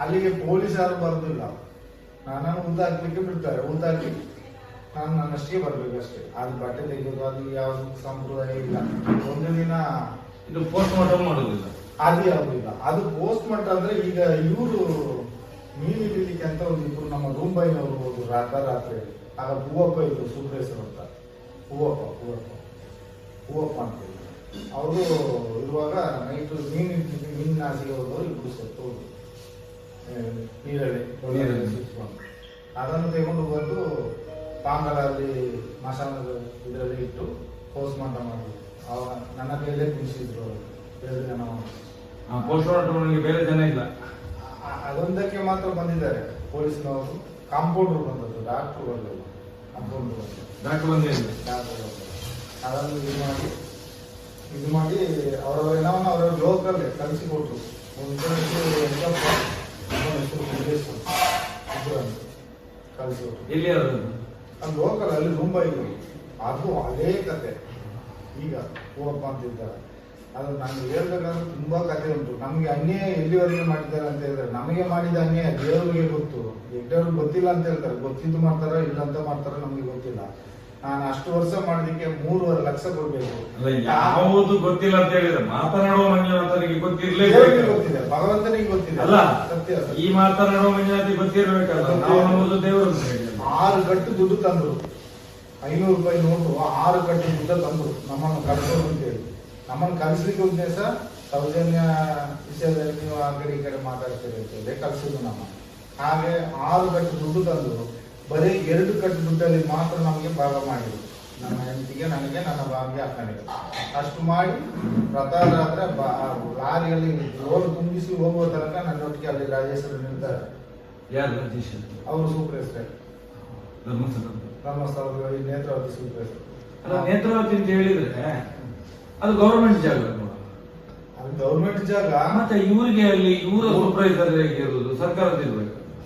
ಅಲ್ಲಿಗೆ ಪೊಲೀಸ್ ಯಾರು ಬರೋದಿಲ್ಲ. ನಾನು ಊತ ಹಾಕ್ಲಿಕ್ಕೆ ಬಿಡ್ತಾರೆ ಊತ ನಾನು ನನ್ನಷ್ಟೇ ಬರ್ಬೇಕು ಅಷ್ಟೇ. ಅದು ಬಟ್ಟೆ ತೆಗೆಯೋದು ಅದು ಯಾವ ಸಂಪ್ರದಾಯ ಇಲ್ಲ. ಒಂದು ದಿನ ಇದು ಪೋಸ್ಟ್ ಮಾರ್ಟಮ್ ಮಾಡೋದಿಲ್ಲ. ಅದು ಯಾವುದಿಲ್ಲ ಅದು ಪೋಸ್ಟ್ ಮಾರ್ಟಮ್ ಅಂದ್ರೆ ಈಗ ಇವರು ಮೀನು ಹಿಡಿಲಿಕ್ಕೆ ಅಂತ ಒಂದು ಇಬ್ರು ನಮ್ಮ ರೂಂಬೈನವರು ಹೋದ್ರು ರಾತ್ರಿ. ಆಗ ಹೂವಪ್ಪ ಇದ್ರು ಸುಬ್ರೇಶ್ವರ ಅಂತ. ಹೂವಪ್ಪ ಹೂವಪ್ಪ. ಹೂವಪ್ಪ ಅಂತ. ಅವರು ಇರುವಾಗ ನೈಟು ಮೀನು ಮೀನು ನಾಸಿಗೆ ಹೋದವರು ಇಬ್ಬರು ಸತ್ತು ನೀರಲ್ಲಿ. ಅದನ್ನು ತಗೊಂಡು ಬಂದು ಪಾಂಗಲಲ್ಲಿ ಮಸಾಲದ ಇದರಲ್ಲಿ ಇಟ್ಟು ಪೋಸ್ಟ್ ಮಾರ್ಟಮ್ ಮಾಡಿದ್ರು. ಅವಾಗ ನನ್ನ ಕೈಯಲ್ಲೇ ಕುಣಿಸಿದ್ರು ಅವರು. ಎರಡು ಜನ ಪೋಸ್ಟ್ ಬೇರೆ ಜನ ಇಲ್ಲ. ಅದೊಂದಕ್ಕೆ ಮಾತ್ರ ಬಂದಿದ್ದಾರೆ. ಪೊಲೀಸ್ನವರು ಕಾಂಪೌಂಡರ್ ಬಂದದ್ದು ಡಾಕ್ಟರ್ ಬಂದದ್ದು ಕಾಂಪೌಂಡರ್ ಬಂದರು ಡಾಕ್ಟರ್ ಬಂದಿಲ್ಲ. ಡಾಕ್ಟರ್ ಬಂದರು ಅದನ್ನು ಇದು ಮಾಡಿ ಇದು ಮಾಡಿ ಅವರ ಏನೋ ಅವರ ಲೋಕಲ್ಲೇ ಕಲಿಸಿಕೊಟ್ರು ಒಂದು ಕಲಿಸಿಕೊಟ್ರು ಎಲ್ಲಿ ಅದು ಲೋಕಲ್ ಅಲ್ಲಿ ಮುಂಬೈ ಅದು ಅದೇ ಕತೆ. ಈಗ ಹೋಗಪ್ಪ ಅಂತ ಇದ್ದಾರೆ. ಅದು ನಮ್ಗೆ ಹೇಳ್ಬೇಕಾದ್ರೆ ತುಂಬಾ ಕತೆ ಉಂಟು. ನಮ್ಗೆ ಅನ್ಯಾಯ ಎಲ್ಲಿವರೆಗೆ ಮಾಡಿದ್ದಾರೆ ಅಂತ ಹೇಳಿದ್ರೆ ನಮಗೆ ಮಾಡಿದ ಅನ್ಯಾಯ ದೇವರಿಗೆ ಗೊತ್ತು. ಎಡ್ಡವ್ರಿಗೆ ಗೊತ್ತಿಲ್ಲ ಅಂತ ಹೇಳ್ತಾರೆ. ಗೊತ್ತಿದ್ದು ಮಾಡ್ತಾರ ಇಲ್ಲ ಅಂತ ಮಾಡ್ತಾರ ನಮ್ಗೆ ಗೊತ್ತಿಲ್ಲ. ನಾನು ಅಷ್ಟು ವರ್ಷ ಮಾಡೋದಕ್ಕೆ ಮೂರುವರೆ ಲಕ್ಷ ಕೊಡ್ಬೇಕು. ಯಾವುದು ಗೊತ್ತಿಲ್ಲ ಅಂತ ಹೇಳಿದ್ರೆ ಮಾತನಾಡುವ ಮಂಜುನಾಥನಿಗೆ ಗೊತ್ತಿರ್ಲೇಬೇಕು ಗೊತ್ತಿದೆ ಭಗವಂತನಿಗೆ ಗೊತ್ತಿದೆ. ಅಲ್ಲ ಸತ್ಯ. ಈ ಮಾತನಾಡುವ ಮಂಜುನಾಥಿಗೆ ಗೊತ್ತಿರ್ಬೇಕಲ್ಲ. ನಾವು ದೇವರು ಆರು ಗಟ್ಟು ದುಡ್ಡು ತಂದ್ರು. ಐನೂರು ರೂಪಾಯಿ ನೋಟು ಆರು ಗಟ್ಟು ದುಡ್ಡು ತಂದ್ರು. ನಮ್ಮನ್ನು ಅಂತ ಹೇಳಿ. ನಮ್ಮನ್ನು ಕಲಿಸ್ಲಿಕ್ಕೆ ಉದ್ದೇಶ ಸೌಜನ್ಯ ವಿಷಯದಲ್ಲಿ ನೀವು ಆ ಕಡೆ ಈ ಕಡೆ ಮಾತಾಡ್ತೀರಿ ಅಂತೇಳಿ ಕಲಿಸಿದ್ರು ನಮ್ಮ. ಹಾಗೆ ಆರು ಗಟ್ಟು ದುಡ್ಡು ತಂದ್ರು. ಬರೀ ಎರಡು ಕಟ್ಟು ದುಡ್ಡಲ್ಲಿ ಮಾತ್ರ ನಮಗೆ ಭಾಗ ಮಾಡಿದ್ರು. ನನ್ನ ಹೆಂಡತಿಗೆ ನನಗೆ ನನ್ನ ಭಾವಿಗೆ ಅಕ್ಕನಿಗೆ ಅಷ್ಟು ಮಾಡಿ ಪ್ರತಾರಾತ್ರೆ ಲಾರಿಯಲ್ಲಿ ರೋಡ್ ತುಂಬಿಸಿ ಹೋಗುವ ತನಕ ನನ್ನೊಟ್ಟಿಗೆ ಅಲ್ಲಿ ರಾಜೇಶ್ವರ ನಿಲ್ತಾರೆ ಯಾರು ರಾಜೇಶ್ ಅವರು ಸೂಪರ್ ಧರ್ಮಸ್ಥಳ ಧರ್ಮಸ್ಥಳದ ಈ ನೇತ್ರಾವತಿ ಸೂಪರ್ ಅಲ್ಲ ನೇತ್ರಾವತಿ ಅಂತ ಹೇಳಿದ್ರೆ ಅದು ಗೌರ್ಮೆಂಟ್ ಜಾಗ? ಅದು ಗೌರ್ಮೆಂಟ್ ಜಾಗ. ಮತ್ತೆ ಇವರಿಗೆ ಅಲ್ಲಿ ಇವರ ಸೂಪರ್ವೈಸರ್ ಇರುವುದು ಸರ್ಕಾರದ ಇರ್ಬೇಕು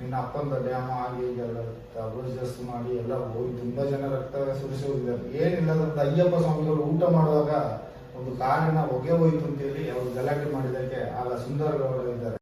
ನಿನ್ನ ಅಪ್ಪಂದ ಡ್ಯಾಮ್ ಆಗಿ ಈಗೆಲ್ಲ ಅಬ್ರೋಜಸ್ ಮಾಡಿ ಎಲ್ಲ ಹೋಗಿ ತುಂಬಾ ಜನ ರಕ್ತ ಸುರಿಸಿ ಹೋಗಿದ್ದಾರೆ. ಏನಿಲ್ಲ ಅಂತ ಅಯ್ಯಪ್ಪ ಸ್ವಾಮಿಗಳು ಊಟ ಮಾಡುವಾಗ ಒಂದು ಕಾರಿನ ಹೊಗೆ ಹೋಯ್ತು ಅಂತೇಳಿ ಅವರು ಗಲಾಟೆ ಮಾಡಿದ್ದಕ್ಕೆ ಆಗ ಸುಂದರ ಗೌಡರು ಇದ್ದಾರೆ.